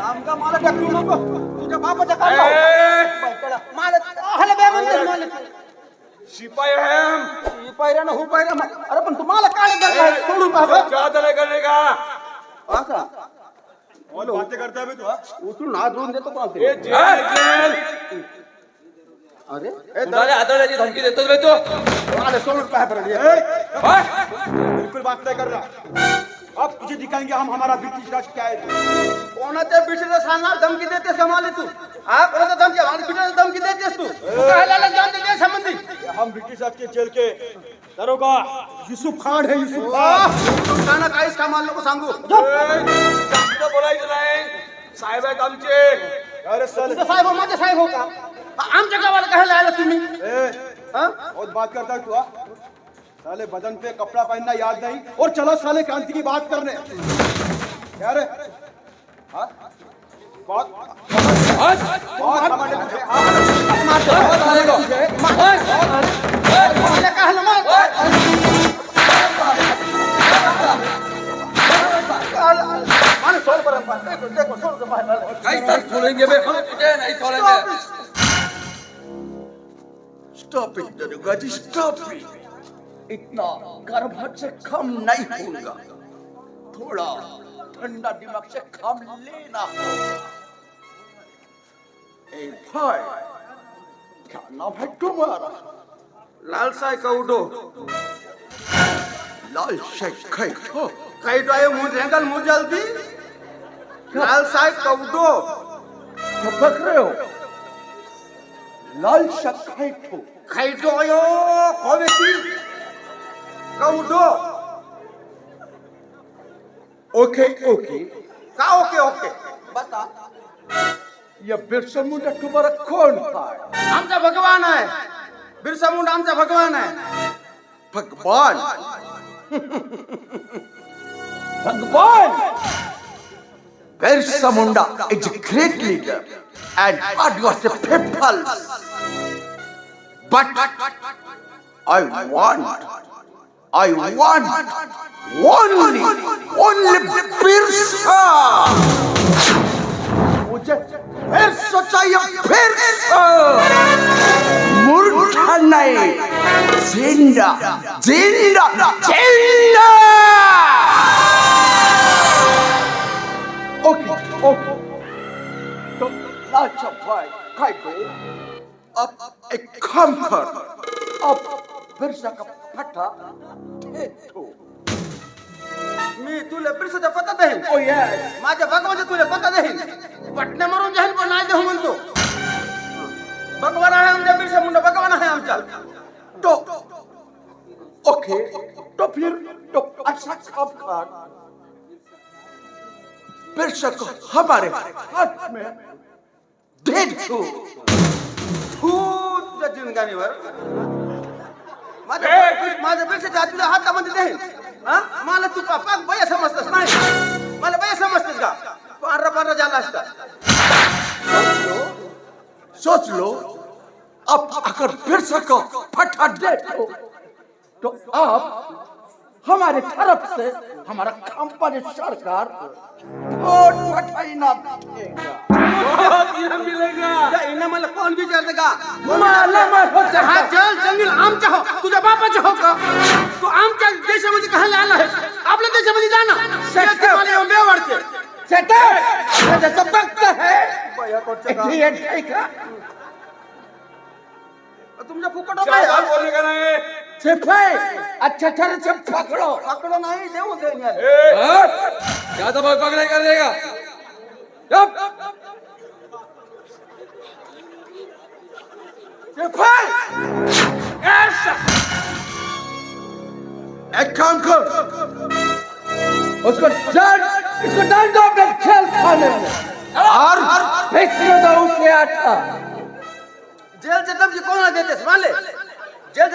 आमचा मला ढकलू नको तुझ्या बापाच्या ए, कामाला मला हाला बे म्हणतेस मला शिपाई हम ही पायऱ्या ना हो? पायऱ्या मा- अरे पण तुम्हाला काय दरकार? सोडून बाबा क्या दलाई करने का असा और बातें करता बे तू हाँ? उचलून हात धुवून देतो जेल जेल अरे हाताळण्याची धमकी देतोस बे तू मला सोडून काय होय? बिल्कुल बात नहीं कर रहा। अब तुझे दिखाएँगे हम हमारा ब्रिटिश राज क्या है। कोणाच्या बिटीला सांगणार धमकी देतेस का मला तू। हा कोणाचा धमकी? मला बिटीला धमकी देतेस तू। तू काय लाला जाऊन दे संबंधी। हम ब्रिटिश राज के जेल के दरोगा। यूसुफ खान है यूसुफ आ, खान। तू काना काहीच कामाला नको सांगू। जास्त बोलायचं नाही साहेब आहेत आमचे अरे साले। तुझा साहेब हो, माझे साहेब हो का आ- आमच्या गावाला काय आला तुम्ही ए, हा? और बात करता है तू हाँ? साले बदन पे कपड़ा पहनना याद नहीं और चलो साले क्रांति की बात करने। यार हाँ? हाँ, हाँ, बहुत Stop it, Darugaji, stop it. इतना गर्भ से कम नहीं होगा। थोड़ा ठंडा दिमाग से काम लेना होगा। ए भाई क्या नाम है तुम्हारा? लाल साई कौडो लाल साई खैठो काही डोळे मुझे कल मुंज जल्दी। लाल साई कौडो क्या रहे हो? लाल शेख आयो कौन है कौडो ओके ओके का ओके ओके बता ये बिरसा मुंडा तुम्हारा कौन है आमचा भगवान आहे बिरसा मुंडा आमचा भगवान आहे भगवान भगवान Munda is a great leader and God was the people. But I want, I want only, only Birsa. मुझे Birsa चाहिए Birsa. मूर्खा नहीं जिंदा जिंदा जिंदा ओके ओके तो लाचा भाई काय दो अब एक काम कर अब बिरसा का फटा मी तुला बिरसाचा पत्ता देईन ओ यस माझ्या भगवानचा तुला पत्ता देईन पटण्या मारून जाईल पण नाही देऊ म्हणतो भगवान आहे आमच्या बिरसा मुंडा भगवान आहे आमचा तो ओके तो फिर तो अच्छा काम कर बिरसा को हमारे हाथ में दे दो तू तुझ्या जिंदगानीवर माझ्या माझ्या बिरसाच्या तुझ्या हातामध्ये देईन हा? मला तू पा- पाक बया समजतस नाही. मला बया समजतस का? पांढरा पांढरा झाला असता. सोच लो अब अगर बिरसा को फटा दे दो. तो आप हमारे तरफ से हमारा कंपनी सरकार वोट ना देगा। मिलेगा। मला कोण मला मत हा। जल जंगल हो तुझ्या बापाचे हो? का तू आमच्या देशामध्ये आला आहेस आपल्या देशामध्ये जा ना Shut up. मला त्याचा फक्त है। है। तुमच्या फुकट बोलने का नाही? सिपाही अच्छा तरह से पकड़ो। पकडो नाही देऊ दे यार. ए, हट! ज्यादा भय नहीं कर देगा? चुप। सिपाही एक काम कर। उसको डाल इसको डाल दो अपने खेल खाने में। और फेंक दो उसे आटा। जेलचे धमकी कोणाला देतेस माले जेलचे धमकी माले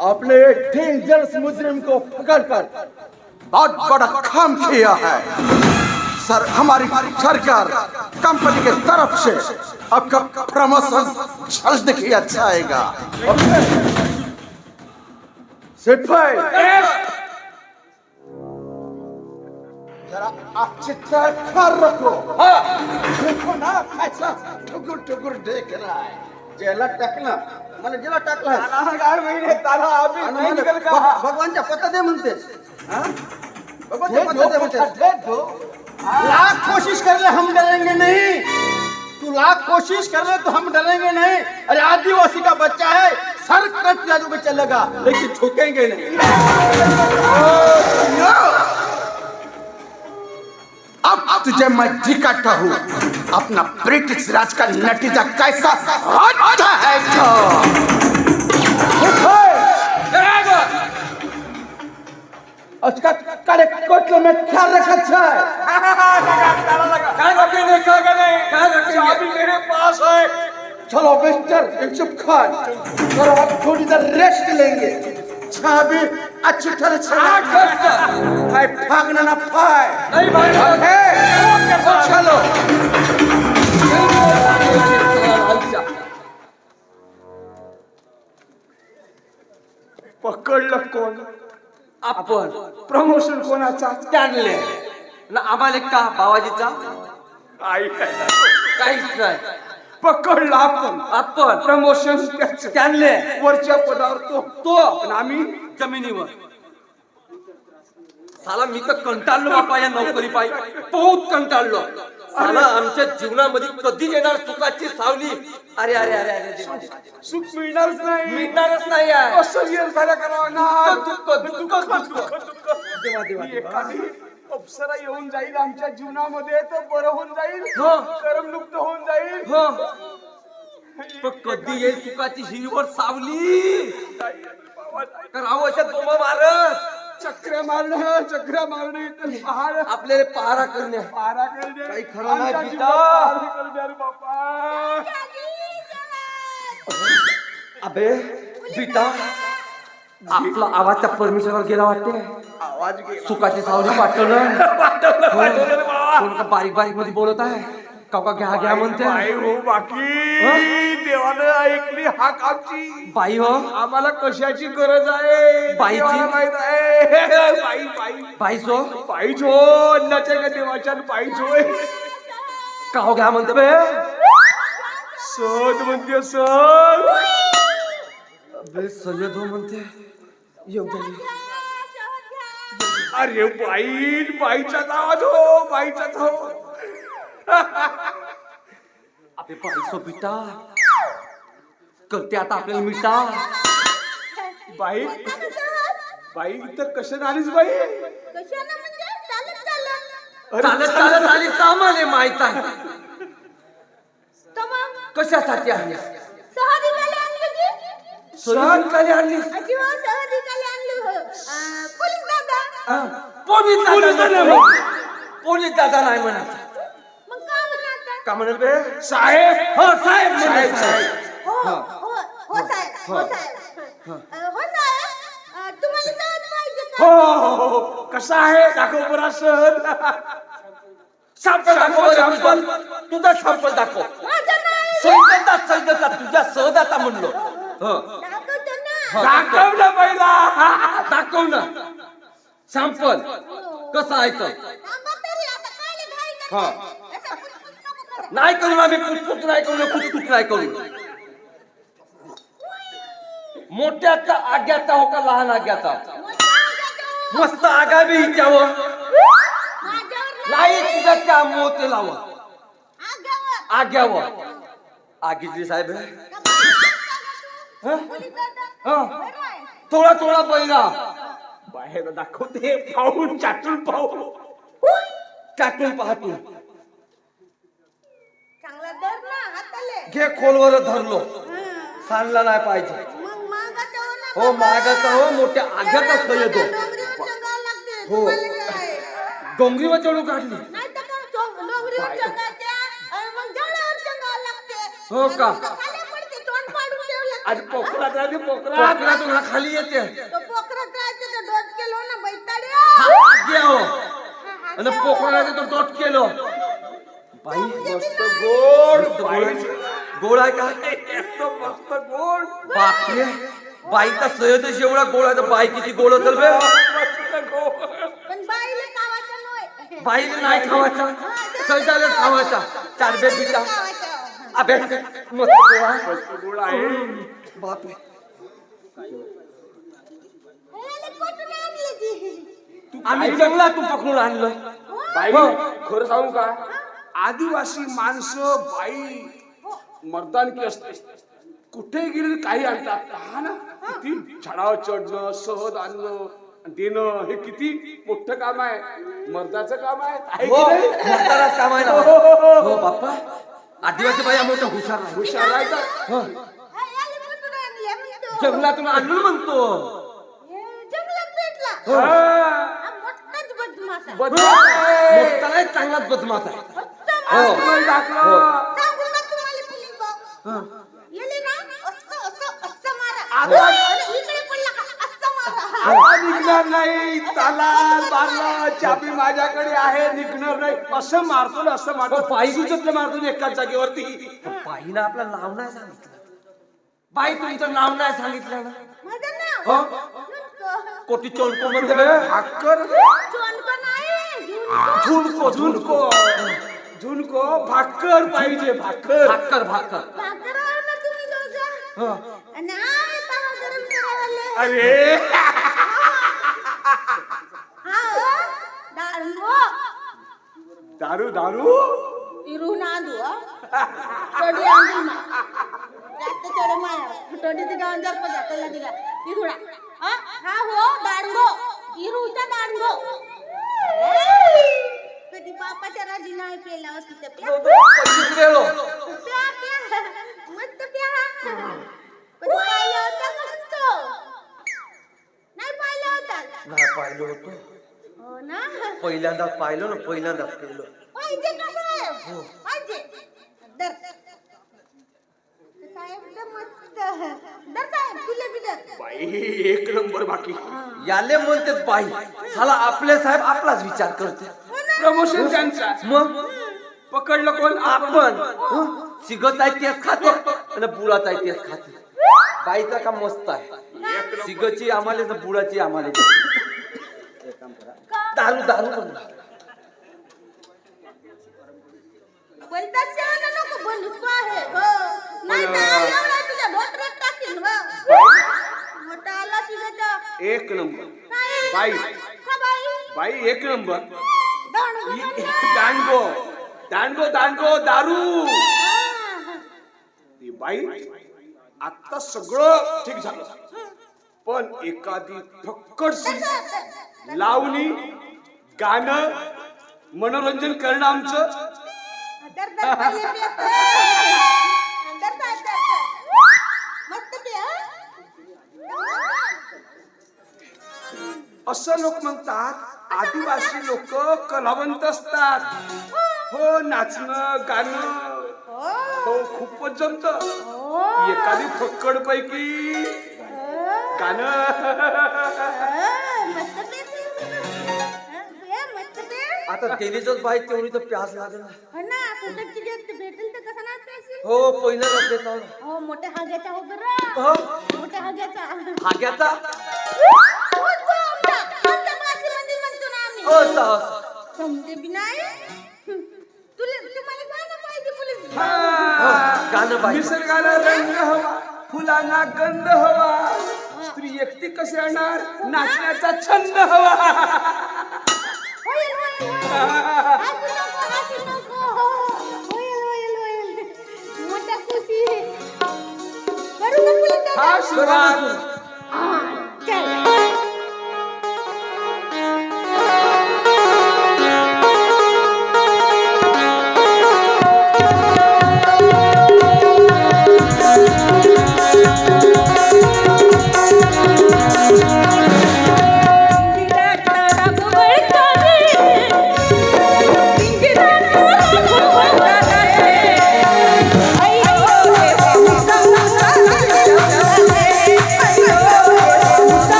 आपने एक डेंजरस मुजरिम को पकड़कर बहुत बड़ा काम किया है। सर हमारी सरकार कंपनी के तरफ़ से आपका प्रमोशन जल्द किया जाएगा। जरा कर रखो। देखो ना कैसा टुकुर टुकुर देख रहा है। जेला टाकला. मला जेला टाकला. काय महिने तारा आम्ही नाही निघाल का भग- भगवानच्या पत्ता दे म्हणतेस हा? लाख कोशिश कर ले हम डरेंगे नहीं। तू लाख कोशिश कर ले तो हम डरेंगे नहीं। अरे आदिवासी का बच्चा है सर कट जादू में चलेगा लेकिन झुकेंगे नहीं। अब तुझे मैं दिखाता हूँ। अपना ब्रिटिश राज का नतीजा कैसा होता है तो उसका काले कोटले में क्या रखा है काय रखेंगे क्या करें क्या रखेंगे मेरे पास है। चलो मिस्टर यूसुफ खान और आप थोड़ी देर रेस्ट लेंगे। चाबी अच्छी तरह से रखना। भाई भागना ना पाए नहीं भाई ओके चलो पकडलं कोण आपण प्रमोशन कोणाचा त्यांले ना आम्हाला का बाबाजीचा आई काहीच नाही पकडला आपण. आपण. प्रमोशन त्यांले. वरच्या पदावर तो. तो. आम्ही जमिनीवर. साला मी तर कंटाळलो बापा या नोकरी पायी. बहुत कंटाळलो. साला आमच्या जीवनामध्ये कधी येणार सुखाची सावली. अरे अरे अरे अरे. सुख मिळणारच नाही. मिळणारच नाही. कसं करावं ना दुःख, दुःख. देवा, देवा, अप्सरा येऊन जाईल आमच्या जीवनामध्ये तर बरं होऊन जाईल हो. करमणूक होऊन जाईल. हो. पण कधी येईल सुखाची हिरवळ सावली? करावं अशा दोमा मारत चक्र मारणं चक्र मारणं इथं पहाड आपल्याला पहारा करण्या. पारा करणे काही खरं नाही, आमच्या करणे रे अबे बीटा आपला आवाज त्या परमेश्वरावर गेला वाटते आवाज गेला सुखाची सावली पाठवलं. कोण का बारीक बारीकमध्ये बोलत आहे? का का घ्या घ्या म्हणते? हो बाकी. देवानं ऐकली हाक आमची. बाई हो? आम्हाला कशाची गरज आहे? बाईची? देवाला माहीत आहे. बाई बाई. बाई सो पाहिज हो अन्नाच्या का देवाच्या होय. का हो घ्या म्हणते बे. सद म्हणते सद अबे सय्यद हो म्हणते. येऊ अरे बाई बाईचा आवाज हो बाईचा हो. अबे बाई सो बिटा करते आता आपल्याला मिटा बाई बाई इथं कशा आलीस बाई? म्हणजे? चालत चालत. चालत चालत. आली आम्हाला माहीत आहे. कशासाठी आली सहधिकाला आणलं की सहकार्य आणली किंवा सहधिकाला आणलं हो. अं, पोलीस दादा पोलीस दादा नाही. पोलीस दादा नाही म्हणत. मग का म्हणता का म्हणत बे? साहेब हो साहेब म्हणायचं. साहेब हो हो हो साहेब हो साहेब. अं, हो साहेब. अं, तुम्हाला सहज पाहिजे हो का हो, हो. कसा आहे? दाखव बरा सहज संपल दाखव बरं, संपल. तुझा संपल दाखव. माझं नाही सैन्यता सैन्यता तुझ्या सहदाता म्हणलो. हो दाखवतो ना. दाखव. ना पहिला. दाखव ना. संपल कसं घाई हा. नाही करू आम्ही कुचकुच नाही करू कुचकुच नाही करू मोठ्याचा आग्याचा हो का लहान आग्याचा? मस्त आगा बी हिच्यावर. नाही तुझ्या त्या मोते लाव आग्यावर. आगीतली साहेब हं? हं. थोडा थोडा पहिला बाहेर दाखवते. पाहून चाटून पाहू. टाकून पाहतो. चांगला दर ना हाताले. घे खोलवर धरलो. सांडला नाही पाहिजे. मग मागाचा हो ना हो. मागाचा हो मोठ्या हो डोंगरीवर चंगावं लागते. हो. तुम्हाला काय डोंगरीवर चढू काढली. नाही तर आणि मग लागते. हो का? आणि मग खाली पडते तोंड पाडून ठेवलं. आणि पोखरात राहते पोखरात. पोकरा तुम्हाला खाली येते तो पोखरात राहते तो डोस केलो ना बैताड्या घे हो आणि पोकरा तो डॉट केलो. बाई मस्त गोड. मस्त गोड. आहे. का? एकदम मस्त गोड. बापरे. बाईचा सयदच एवढा गोड आहे तर बाई किती गोड असेल बे. मस्त गोड पण बाईला कावाचं नव्हे. बाईने नाही खावायचा. सयदालाच खावायचा. चार बे पिता कावाचं. अबे मस्त गोड आहे. मस्त गोड आहे. बापरे याला कुठून आणली ती? आम्ही जंगलातून पकडून आणलं. बाई खरं सांगू का? आदिवासी माणसं बाई मर्दानकी असते कुठे गेले काही आणतात? हा ना. किती झाडावर चढणं सहज आणणं देणं हे किती मोठं काम आहे. मर्दाचं काम आहे. आहे हो. की नाही? म्हाताराच काम आहे ना. हो बाप्पा. आदिवासी बाई आम्ही मोठा हुशार आहे हुशार आहे का? हा? जंगलातून आणलं म्हणतो. हे जंगलात भेटला. हा. हा बदमाश आहे. मोठा नाही चांगलाच बदमाश आहे. हो. आतमध्ये टाकलं. सांगू का तुम्हाला पोलीस भाऊ? याले ना? असं असं असं मारा. आता- आणि इकडे पडला का? असं मारा. आता निघणार नाही. चाबी माझ्याकडे आहे निघणार नाही. असं मारतो ना असं मारतो. बाई- सुचतलं मारतो ना एकाच जागेवरती. बाईनं आपलं नाव नाही सांगितलं. बाई तुमचं नाव नाही सांगितलं ना. माझं नाव हो. कोटी चोलको. भाकर झुणको झुणको. झुणको भाकर पाहिजे भाकर भाकर भाकर भाकर आहे ना तुम्ही दोघं? हं. आणि आम्ही तवा गरम करायला. अरे हा, हो. दारू दारू इरून आणू, हा. चढी आणू ना. जास्त चढ माया. चढी तिघा अंजार पजा, त्याला तिघा. इरुडा. हा? हा हो, डाळिंबो. इरूचा डाळिंबो. कधी बापाच्या राजी नाही पेला होती तर प्या. पंचवीस वेळो प्या, प्या. मस्त प्या. कधी पाहिलं होतं का म्हणतो? नाही पाहिलं होतं. नाही पाहिलं होतं हो ना पहिल्यांदा पाहिलं ना पहिल्यांदा केलं पाहिजे साहेब पाहिजे दर साहेब तर मस्त दर साहेब बाई एक नंबर बाकी याले म्हणते बाई झाला आपले साहेब आपलाच विचार करते प्रमोशन त्यांचा. मग? पकडलं कोण? आपण. सिगत आहे तेच खाते. आणि बुडाच आहे तेच खाते. बाईचा का मस्त आहे? सिगची आम्हाला तर बुडाची आम्हाला दारू दारू बोलतात शहाणा नको बनूस तो आहे हो. नाही तर एवढा तुझ्या धोत्रात टाकीन हो मोठा आला तुझ्याचा एक नंबर. बाई. बाई एक नंबर. दांडगो, दांडगो. दांडगो दांडगो दारू. ती बाई आता सगळं ठीक झालं. पण एखादी फक्कडशी लावणी गाणं मनोरंजन करणं आमचं. असं लोक म्हणतात आदिवासी लोक कलावंत असतात. हो. नाचणं गाणं. हो. हो खूपच जमत. हो. एखादी फक्कड पैकी गाणं. आता तेलीच बाई तेवढी तर प्यास लागेल ना. हो भेटेल तर कसं? हो पहिल्यांदाच देतो. हो मोठ्या हाग्याचा हो बरं. हो. मोठ्या हाग्याचा. हाग्याचा? म्हणतो ना आम्ही असं. असं समजे बी नाही हं. तुला तुम्हाला गाणं पाहिजे पोलीस हो, गाणं बाई निसर्गाला रंग हवा फुलांना गंध हवा. स्त्री एकटी कसे आणणार नाचण्याचा छंद हवा. होईल होईल होईल. हसू नको हसू नको. होईल होईल होईल. मोठ्या खुशी करू का पोलीस दादा? हा सुरुवात.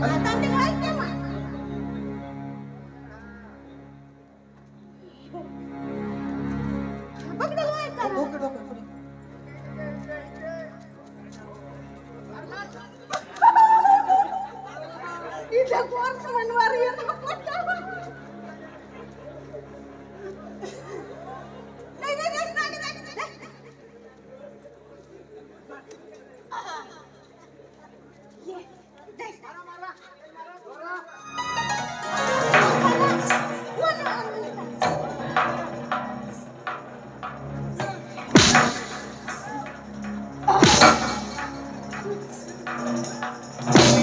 पहिले दे आता ते काय ते मग हाँ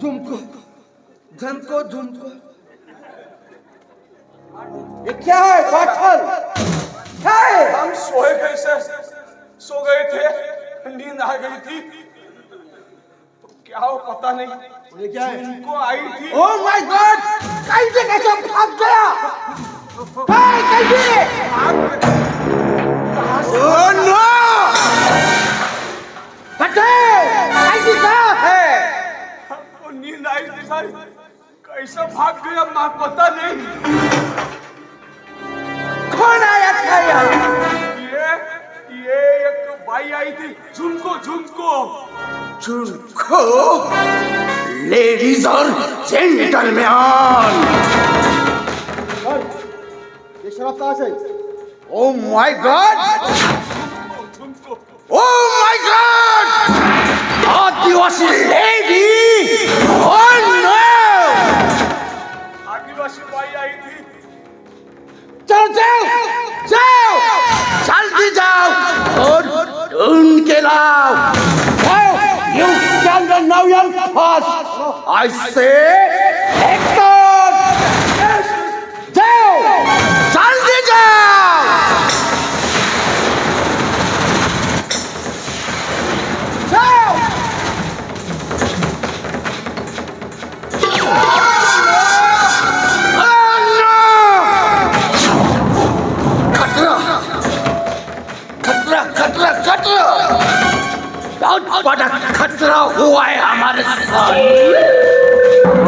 झुमको झुमको झुमको ये क्या है पाठल क्या है? हम सोए कैसे सो गए थे नींद आ गई थी। तो क्या हो पता नहीं ये क्या है? झुमको आई थी। ओ माय गॉड कैसे कैसे भाग गया? काय कैसे ओ नो पटेल कैसे सारी कैसे भाग गया माँ पता नहीं। कौन आया था यहाँ? ये ये एक भाई आई थी झुमको झुमको। झुमको? लेडीज और जेंटलमैन ये शराब कहाँ से? Oh my god oh my god आदिवासी लेडी ओ नो आदिवासी भाई आई थी चलो जाओ जाओ जल्दी जाओ और ढूंढ के लाओ जाओ you can now young fast I say Hector जाओ जल्दी जाओ बड़ा खतरा हुआ है हमारे साथ।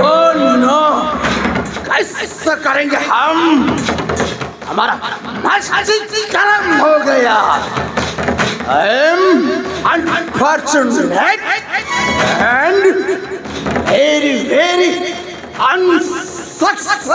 Oh no. कैसे करेंगे हम? हमारा मस्जिद गर्म हो गया। Unfortunate and very very unsuccess